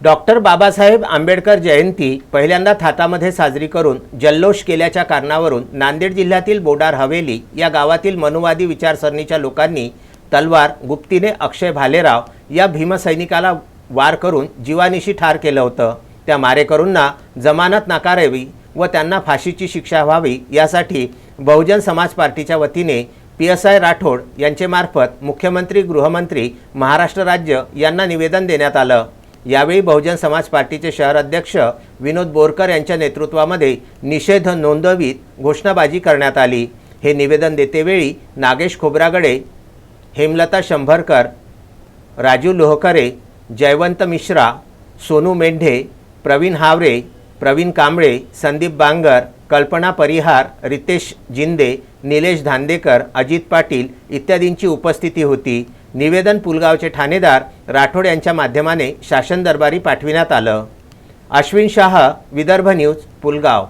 Doctor Babasaheb Ambedkar जयंती पहिल्यांदा थातामध्ये साजरी करून जल्लोष केल्याच्या कारणावरून नांदेड जिल्ह्यातील बोडार हवेली या गावातील मनुवादी विचारसरणीच्या लोकांनी तलवार गुप्तीने अक्षय भालेराव या भीमसैनिकाला वार करून जीवानिशी ठार केलं होतं. त्या मारेकरूंना जमानत नाकारावी व त्यांना फाशीची शिक्षा व्हावी यासाठी बहुजन समाज पार्टीच्या वतीने पी एस आय राठोड यांचे मार्फत मुख्यमंत्री गृहमंत्री महाराष्ट्र राज्य यांना निवेदन देण्यात आलं. यावेळी बहुजन समाज पार्टीचे शहर अध्यक्ष विनोद बोरकर यांच्या नेतृत्वामध्ये निषेध नोंदवित घोषणाबाजी करण्यात आली. हे निवेदन देतेवेळी नागेश खोब्रागडे हेमलता शंभरकर राजू लोहकरे जयवंत मिश्रा सोनू मेंढे प्रवीण हावरे प्रवीण कांबळे संदीप बांगर कल्पना परिहार रितेश जिंदे निलेश धांदेकर अजित पाटील इत्यादींची उपस्थिती होती. निवेदन पुलगावचे ठाणेदार राठोड यांच्या माध्यमाने शासन दरबारी पाठविण्यात आलं. अश्विन शाह विदर्भ न्यूज पुलगाव.